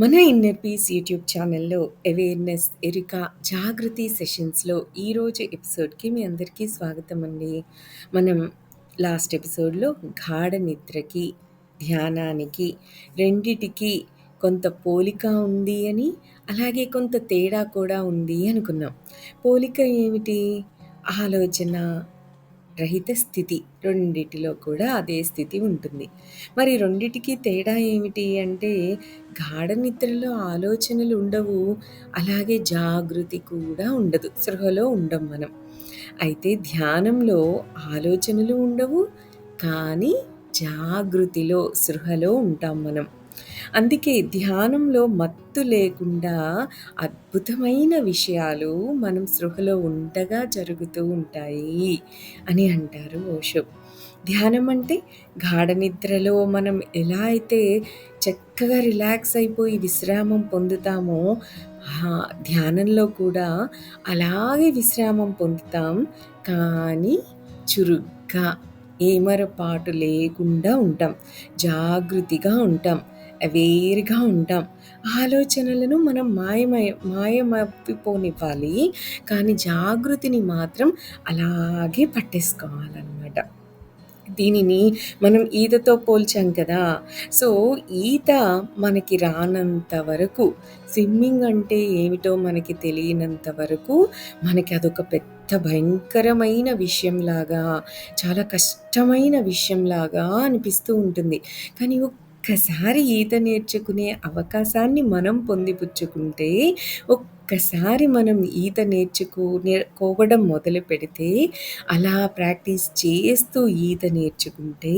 మన inner peace YouTube ఛానల్లో awareness ఎరిక జాగృతి సెషన్స్లో ఈరోజు ఎపిసోడ్కి మీ అందరికీ స్వాగతం అండి. మనం లాస్ట్ ఎపిసోడ్లో గాఢ నిద్రకి ధ్యానానికి రెండిటికి కొంత పోలిక ఉంది అని అలాగే కొంత తేడా కూడా ఉంది అనుకున్నాం. పోలిక ఏమిటి? ఆలోచన రహిత స్థితి రెండిటిలో కూడా అదే స్థితి ఉంటుంది. మరి రెండిటికి తేడా ఏమిటి అంటే గాఢ నిద్రలో ఆలోచనలు ఉండవు అలాగే జాగృతి కూడా ఉండదు సృహలో ఉండం మనం. అయితే ధ్యానంలో ఆలోచనలు ఉండవు కానీ జాగృతిలో సృహలో ఉంటాం మనం. అందుకే ధ్యానంలో మత్తు లేకుండా అద్భుతమైన విషయాలు మనం సృహలో ఉండగా జరుగుతూ ఉంటాయి అని అంటారు ఓషో ధ్యానం అంటే గాఢ నిద్రలో మనం ఎలా అయితే చక్కగా రిలాక్స్ అయిపోయి విశ్రామం పొందుతామో ధ్యానంలో కూడా అలాగే విశ్రామం పొందుతాం. కానీ చురుగ్గా ఏమరపాటు లేకుండా ఉంటాం. జాగృతిగా ఉంటాం. వేరుగా ఉంటాం. ఆలోచనలను మనం మాయమయ మాయమప్పిపోనివ్వాలి కానీ జాగృతిని మాత్రం అలాగే పట్టేసుకోవాలన్నమాట. దీనిని మనం ఈతతో పోల్చాం కదా. సో ఈత మనకి రానంత వరకు స్విమ్మింగ్ అంటే ఏమిటో మనకి తెలియనంత వరకు మనకి అదొక పెద్ద భయంకరమైన విషయంలాగా చాలా కష్టమైన విషయంలాగా అనిపిస్తూ ఉంటుంది. కానీ ఒక్కసారి ఈత నేర్చుకునే అవకాశాన్ని మనం పొందిపుచ్చుకుంటే ఒక్కసారి మనం ఈత నేర్చుకో నేర్చుకోవడం మొదలు పెడితే అలా ప్రాక్టీస్ చేస్తూ ఈత నేర్చుకుంటే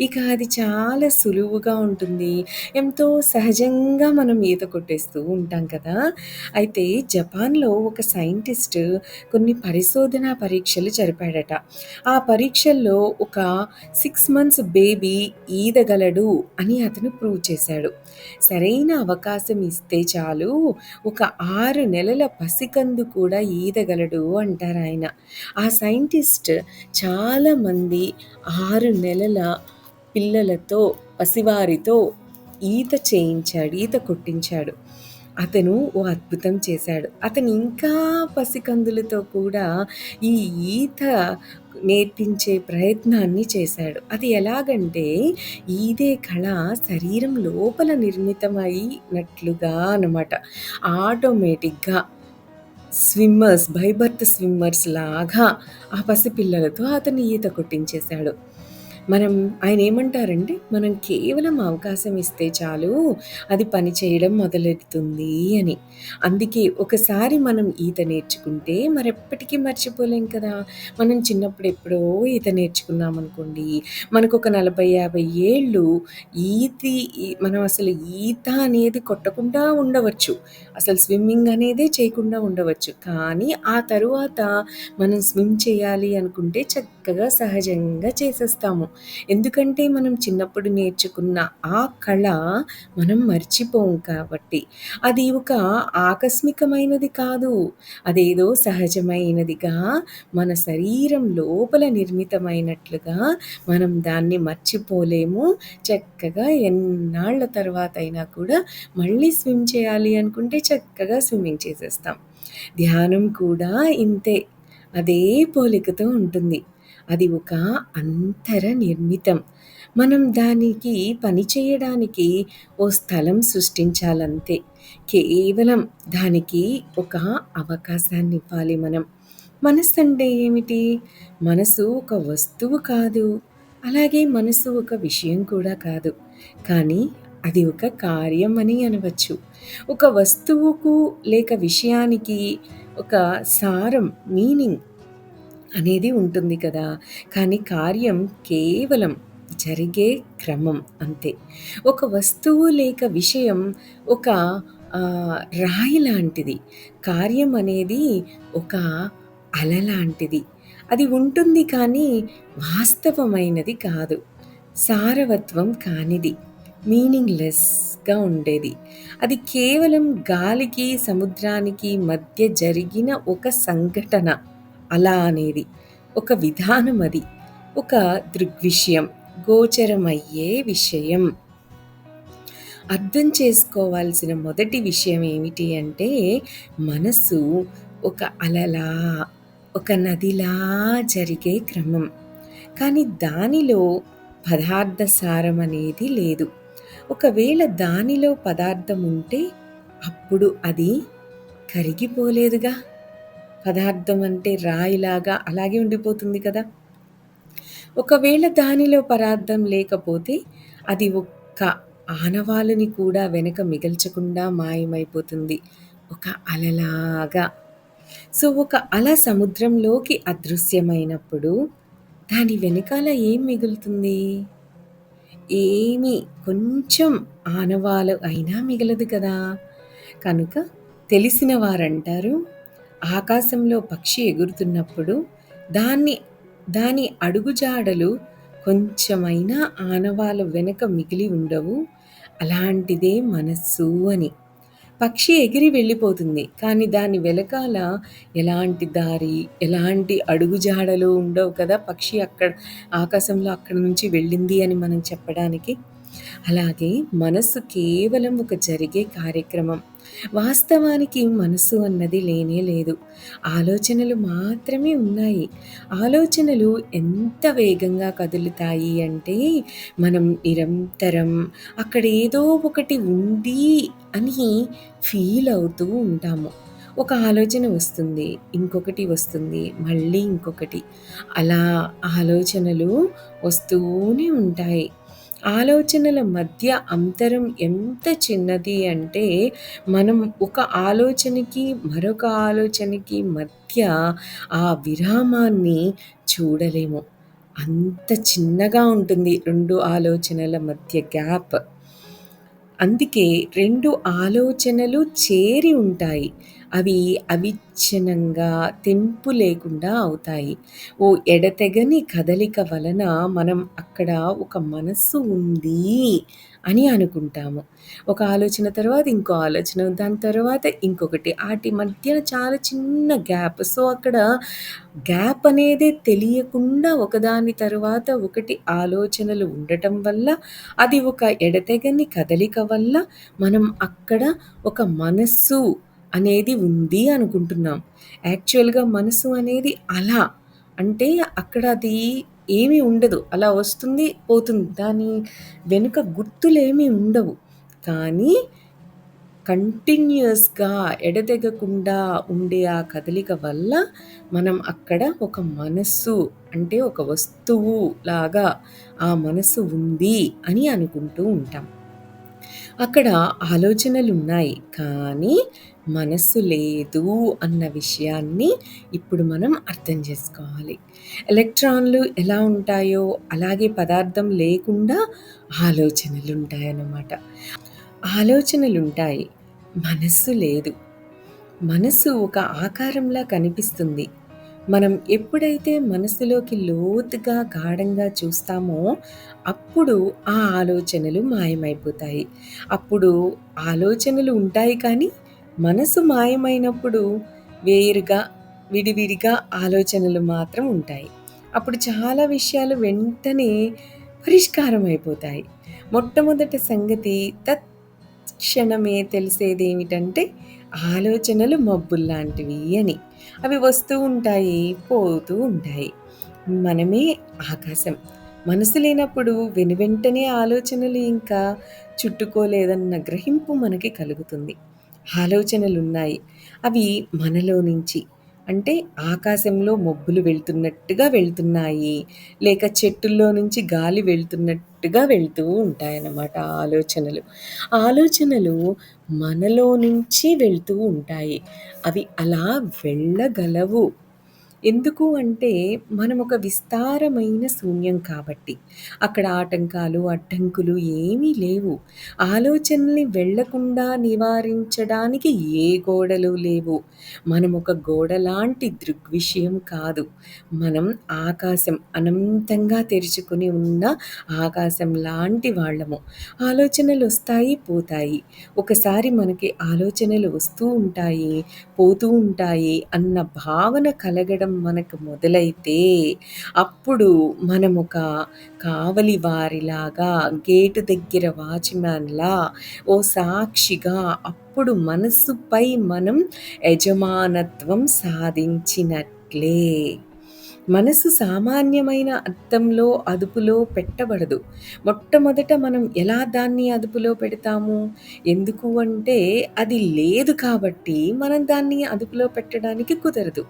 ఇక అది చాలా సులువుగా ఉంటుంది. ఎంతో సహజంగా మనం ఈత కొట్టేస్తూ ఉంటాం కదా. అయితే జపాన్లో ఒక సైంటిస్ట్ కొన్ని పరిశోధన పరీక్షలు జరిపాడట. ఆ పరీక్షల్లో ఒక సిక్స్ మంత్స్ బేబీ ఈదగలడు అని అతను ప్రూవ్ చేశాడు. సరైన అవకాశం ఇస్తే చాలు ఒక ఆరు నెలల పసికందు కూడా ఈదగలడు అంటారు ఆయన ఆ సైంటిస్ట్ చాలామంది ఆరు నెలల పిల్లలతో పసివారితో ఈత చేయించాడు ఈత కొట్టించాడు. అతను ఓ అద్భుతం చేశాడు. అతను ఇంకా పసికందులతో కూడా ఈ ఈత నేర్పించే ప్రయత్నాన్ని చేశాడు. అది ఎలాగంటే ఈదే కళ శరీరం లోపల నిర్మితమైనట్లుగా అనమాట ఆటోమేటిక్గా స్విమ్మర్స్ బైబర్త్ స్విమ్మర్స్ లాగా ఆ పసిపిల్లలతో అతను ఈత కొట్టించేశాడు. మనం ఆయన ఏమంటారంటే మనం కేవలం అవకాశం ఇస్తే చాలు అది పని చేయడం మొదలెడుతుంది అని. అందుకే ఒకసారి మనం ఈత నేర్చుకుంటే మరెప్పటికీ మర్చిపోలేం కదా. మనం చిన్నప్పుడు ఎప్పుడో ఈత నేర్చుకున్నాం అనుకోండి మనకు ఒక నలభై యాభై ఏళ్ళు ఈతి మనం అసలు ఈత అనేది కొట్టకుండా ఉండవచ్చు. అసలు స్విమ్మింగ్ అనేదే చేయకుండా ఉండవచ్చు. కానీ ఆ తరువాత మనం స్విమ్ చేయాలి అనుకుంటే చక్కగా సహజంగా చేసేస్తాము. ఎందుకంటే మనం చిన్నప్పుడు నేర్చుకున్న ఆ కళ మనం మర్చిపోం కాబట్టి. అది ఒక ఆకస్మికమైనది కాదు. అదేదో సహజమైనదిగా మన శరీరం లోపల నిర్మితమైనట్లుగా మనం దాన్ని మర్చిపోలేము. చక్కగా ఎన్నాళ్ళ తర్వాత అయినా కూడా మళ్ళీ స్విమ్ చేయాలి అనుకుంటే చక్కగా స్విమ్మింగ్ చేసేస్తాం. ధ్యానం కూడా ఇంతే. అదే పోలికతో ఉంటుంది. అది ఒక అంతర నిర్మితం. మనం దానికి పని చేయడానికి ఓ స్థలం సృష్టించాలంతే. కేవలం దానికి ఒక అవకాశాన్ని ఇవ్వాలి మనం. మనసు అంటే ఏమిటి? మనసు ఒక వస్తువు కాదు. అలాగే మనసు ఒక విషయం కూడా కాదు. కానీ అది ఒక కార్యం అని అనవచ్చు. ఒక వస్తువుకు లేక విషయానికి ఒక సారం మీనింగ్ అనేది ఉంటుంది కదా. కానీ కార్యం కేవలం జరిగే క్రమం అంతే. ఒక వస్తువు లేక విషయం ఒక రాయి లాంటిది. కార్యం అనేది ఒక అల లాంటిది. అది ఉంటుంది కానీ వాస్తవమైనది కాదు. సారవత్వం కానిది. మీనింగ్లెస్గా ఉండేది. అది కేవలం గాలికి సముద్రానికి మధ్య జరిగిన ఒక సంఘటన. అలా అనేది. ఒక విధానం అది. ఒక దృగ్విషయం గోచరమయ్యే విషయం. అర్థం చేసుకోవాల్సిన మొదటి విషయం ఏమిటి అంటే మనస్సు ఒక అలలా ఒక నదిలా జరిగే క్రమం. కానీ దానిలో పదార్థ సారం అనేది లేదు. ఒకవేళ దానిలో పదార్థం ఉంటే అప్పుడు అది కరిగిపోలేదుగా. పదార్థం అంటే రాయిలాగా అలాగే ఉండిపోతుంది కదా. ఒకవేళ దానిలో పదార్థం లేకపోతే అది ఒక్క ఆనవాలుని కూడా వెనక మిగల్చకుండా మాయమైపోతుంది. ఒక అలలాగా. సో ఒక అల సముద్రంలోకి అదృశ్యమైనప్పుడు దాని వెనకాల ఏం మిగులుతుంది? ఏమి కొంచెం ఆనవాలు అయినా మిగలదు కదా. కనుక తెలిసిన వారంటారు ఆకాశంలో పక్షి ఎగురుతున్నప్పుడు దాన్ని దాని అడుగుజాడలు కొంచెమైనా ఆనవాల వెనక మిగిలి ఉండవు. అలాంటిదే మనస్సు అని. పక్షి ఎగిరి వెళ్ళిపోతుంది. కానీ దాని వెనకాల ఎలాంటి దారి ఎలాంటి అడుగుజాడలు ఉండవు కదా పక్షి అక్కడ ఆకాశంలో అక్కడ నుంచి వెళ్ళింది అని మనం చెప్పడానికి? అలాగే మనస్సు కేవలం ఒక జరిగే కార్యక్రమం. వాస్తవానికి మనసు అన్నది లేనే లేదు. ఆలోచనలు మాత్రమే ఉన్నాయి. ఆలోచనలు ఎంత వేగంగా కదులుతాయి అంటే మనం నిరంతరం అక్కడ ఏదో ఒకటి ఉంది అని ఫీల్ అవుతూ ఉంటాము. ఒక ఆలోచన వస్తుంది ఇంకొకటి వస్తుంది మళ్ళీ ఇంకొకటి. అలా ఆలోచనలు వస్తూనే ఉంటాయి. ఆలోచనల మధ్య అంతరం ఎంత చిన్నది అంటే మనం ఒక ఆలోచనకి మరొక ఆలోచనకి మధ్య ఆ విరామాన్ని చూడలేము. అంత చిన్నగా ఉంటుంది రెండు ఆలోచనల మధ్య గ్యాప్. అందుకే రెండు ఆలోచనలు చేరి ఉంటాయి. అవి అవిచ్ఛిన్నంగా తెంపు లేకుండా అవుతాయి. ఓ ఎడతెగని కదలిక వలన మనం అక్కడ ఒక మనస్సు ఉంది అని అనుకుంటాము. ఒక ఆలోచన తర్వాత ఇంకో ఆలోచన దాని తర్వాత ఇంకొకటి. వాటి మధ్యన చాలా చిన్న గ్యాప్. సో అక్కడ గ్యాప్ అనేది తెలియకుండా ఒకదాని తర్వాత ఒకటి ఆలోచనలు ఉండటం వల్ల అది ఒక ఎడతెగని కదలిక వల్ల మనం అక్కడ ఒక మనస్సు అనేది ఉంది అనుకుంటున్నాం. యాక్చువల్గా మనసు అనేది అలా. అంటే అక్కడ అది ఏమీ ఉండదు. అలా వస్తుంది పోతుంది. దాని వెనుక గుర్తులేమీ ఉండవు. కానీ కంటిన్యూస్గా ఎడతెగకుండా ఉండే ఆ కదలిక వల్ల మనం అక్కడ ఒక మనస్సు అంటే ఒక వస్తువు లాగా ఆ మనస్సు ఉంది అని అనుకుంటూ ఉంటాం. అక్కడ ఆలోచనలు ఉన్నాయి కానీ మనస్సు లేదు అన్న విషయాన్ని ఇప్పుడు మనం అర్థం చేసుకోవాలి. ఎలక్ట్రాన్లు ఎలా ఉంటాయో అలాగే పదార్థం లేకుండా ఆలోచనలు ఉంటాయన్నమాట ఆలోచనలుంటాయి. మనస్సు లేదు. మనస్సు ఒక ఆకారంలా కనిపిస్తుంది. మనం ఎప్పుడైతే మనసులోకి లోతుగా గాఢంగా చూస్తామో అప్పుడు ఆ ఆలోచనలు మాయమైపోతాయి. అప్పుడు ఆలోచనలు ఉంటాయి కానీ మనసు మాయమైనప్పుడు వేరుగా విడివిడిగా ఆలోచనలు మాత్రం ఉంటాయి. అప్పుడు చాలా విషయాలు వెంటనే పరిష్కారం అయిపోతాయి మొట్టమొదటి సంగతి తత్క్షణమే తెలిసేది ఏమిటంటే ఆలోచనలు మబ్బుల్లాంటివి అని. అవి వస్తూ ఉంటాయి పోతూ ఉంటాయి. మనమే ఆకాశం. మనసు లేనప్పుడు వెను వెంటనే ఆలోచనలు ఇంకా చుట్టుకోలేదన్న గ్రహింపు మనకి కలుగుతుంది. ఆలోచనలున్నాయి. అవి మనలో నుంచి అంటే ఆకాశంలో మబ్బులు వెళ్తున్నట్టుగా వెళ్తున్నాయి లేక చెట్టుల్లో నుంచి గాలి వెళ్తున్నట్టుగా వెళ్తూ ఉంటాయన్నమాట ఆలోచనలు. ఆలోచనలు మనలో నుంచి వెళ్తూ ఉంటాయి. అవి అలా వెళ్ళగలవు. ఎందుకు అంటే మనం ఒక విస్తారమైన శూన్యం కాబట్టి. అక్కడ ఆటంకాలు అడ్డంకులు ఏమీ లేవు. ఆలోచనల్ని వెళ్ళకుండా నివారించడానికి ఏ గోడలు లేవు. మనం ఒక గోడ లాంటి దృగ్విషయం కాదు. మనం ఆకాశం అనంతంగా తెరుచుకుని ఉన్న ఆకాశం లాంటి వాళ్ళము. ఆలోచనలు వస్తాయి పోతాయి. ఒకసారి మనకి ఆలోచనలు వస్తూ ఉంటాయి పోతూ ఉంటాయి అన్న భావన కలగడం రావడం మనకు మొదలైతే, అప్పుడు మనమొక కావలి వారిలాగా, గేటు దగ్గర వాచ్‌మ్యాన్‌లా, ఓ సాక్షిగా అప్పుడు మనస్సుపై మనం యజమానత్వం సాధించినట్లే. మనసు సామాన్యమైన అర్థంలో అదుపులో పెట్టబడదు. మొట్టమొదట మనం ఎలా దాన్ని అదుపులో పెడతాము? ఎందుకు అంటే, అది లేదు కాబట్టి మనం దాన్ని అదుపులో పెట్టడానికి కుదరదు.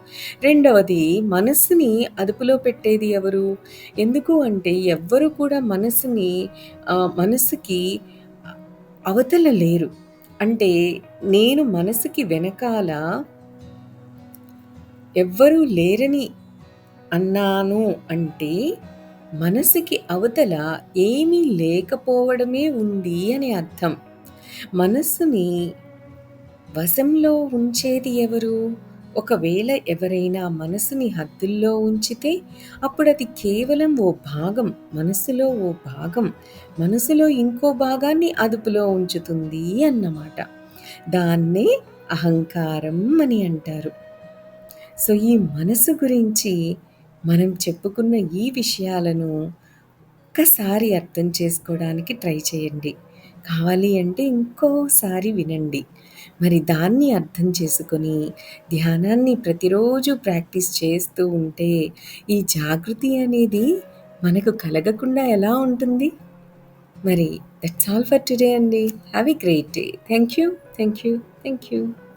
రెండవది మనస్సుని అదుపులో పెట్టేది ఎవరు? ఎందుకు అంటే ఎవ్వరు కూడా మనసుని మనసుకి అవతల లేరు. అంటే నేను మనసుకి వెనకాల ఎవ్వరూ లేరని అన్నాను అంటే, మనసుకి అవతల ఏమీ లేకపోవడమే ఉంది అని అర్థం. మనస్సుని వశంలో ఉంచేది ఎవరు? ఒకవేళ ఎవరైనా మనసుని హద్దుల్లో ఉంచితే, అప్పుడు అది కేవలం ఓ భాగం, మనసులో ఓ భాగం, మనసులో ఇంకో భాగాన్ని అదుపులో ఉంచుతుంది అన్నమాట. దాన్నే అహంకారం అని అంటారు. సో, ఈ మనసు గురించి మనం చెప్పుకున్న ఈ విషయాలను ఒక్కసారి అర్థం చేసుకోవడానికి ట్రై చేయండి. కావాలి అంటే ఇంకోసారి వినండి. మరి దాన్ని అర్థం చేసుకొని, ధ్యానాన్ని ప్రతిరోజు ప్రాక్టీస్ చేస్తూ ఉంటే, ఈ జాగృతి అనేది మనకు కలగకుండా ఎలా ఉంటుంది? మరి దట్స్ ఆల్ ఫర్ టుడే అండి. Have a great day. Thank you. Thank you. Thank you.